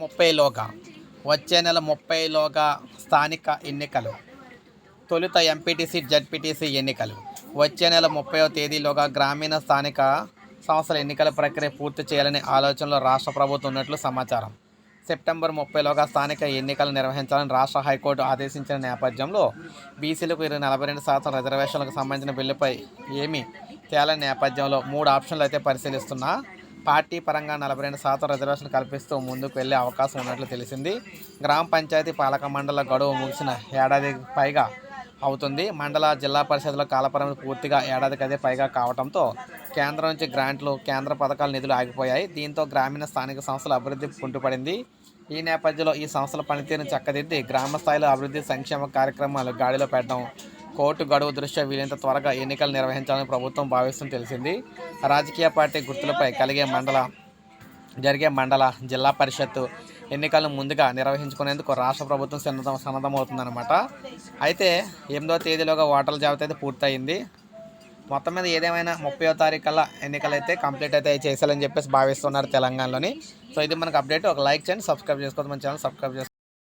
ముప్పైలోగా వచ్చే నెల ముప్పైలోగా స్థానిక ఎన్నికలు తొలుత ఎంపీటీసీ జడ్పీటీసీ ఎన్నికలు. వచ్చే నెల ముప్పైవ తేదీలోగా గ్రామీణ స్థానిక సంస్థల ఎన్నికల ప్రక్రియ పూర్తి చేయాలనే ఆలోచనలో రాష్ట్ర ప్రభుత్వం ఉన్నట్లు సమాచారం. సెప్టెంబర్ ముప్పైలోగా స్థానిక ఎన్నికలు నిర్వహించాలని రాష్ట్ర హైకోర్టు ఆదేశించిన నేపథ్యంలో బీసీలకు ఇరవై నలభై రెండు శాతం రిజర్వేషన్లకు సంబంధించిన బిల్లుపై ఏమీ తేలని నేపథ్యంలో మూడు ఆప్షన్లు అయితే పరిశీలిస్తున్నా పార్టీ పరంగా నలభై రెండు శాతం రిజర్వేషన్ కల్పిస్తూ ముందుకు వెళ్ళే అవకాశం ఉన్నట్లు తెలిసింది. గ్రామ పంచాయతీ పాలక మండల గడువు ముగిసిన ఏడాది పైగా అవుతుంది. మండల జిల్లా పరిషత్లో కాలపరిమితి పూర్తిగా ఏడాదికి అదే పైగా కావడంతో కేంద్రం నుంచి గ్రాంట్లు కేంద్ర పథకాల నిధులు ఆగిపోయాయి. దీంతో గ్రామీణ స్థానిక సంస్థల అభివృద్ధి కుంటుపడింది. ఈ నేపథ్యంలో ఈ సంస్థల పనితీరును చక్కదిద్ది గ్రామ స్థాయిలో అభివృద్ధి సంక్షేమ కార్యక్రమాలు గాడిలో పెట్టడం కోర్టు గడువు దృష్ట్యా వీలైనంత త్వరగా ఎన్నికలు నిర్వహించాలని ప్రభుత్వం భావిస్తుందని తెలిసింది. రాజకీయ పార్టీ గుర్తులపై కలిగే మండల జరిగే మండల జిల్లా పరిషత్తు ఎన్నికలను ముందుగా నిర్వహించుకునేందుకు రాష్ట్ర ప్రభుత్వం సన్నద్ధం సన్నద్ధమవుతుందన్నమాట. అయితే ఎనిమిదో తేదీలోగా ఓటర్ల జాబితా అయితే పూర్తయింది. మొత్తం మీద ఏదేమైనా ముప్పయో తారీఖు కల్లా ఎన్నికలు అయితే కంప్లీట్ అయితే చేయాలని చెప్పేసి భావిస్తున్నారు తెలంగాణలోని. సో ఇది మనకు అప్డేట్. ఒక లైక్ చేయండి సబ్స్క్రైబ్ చేసుకోవద్దు. మన ఛానల్ సబ్స్క్రైబ్ చేసుకోండి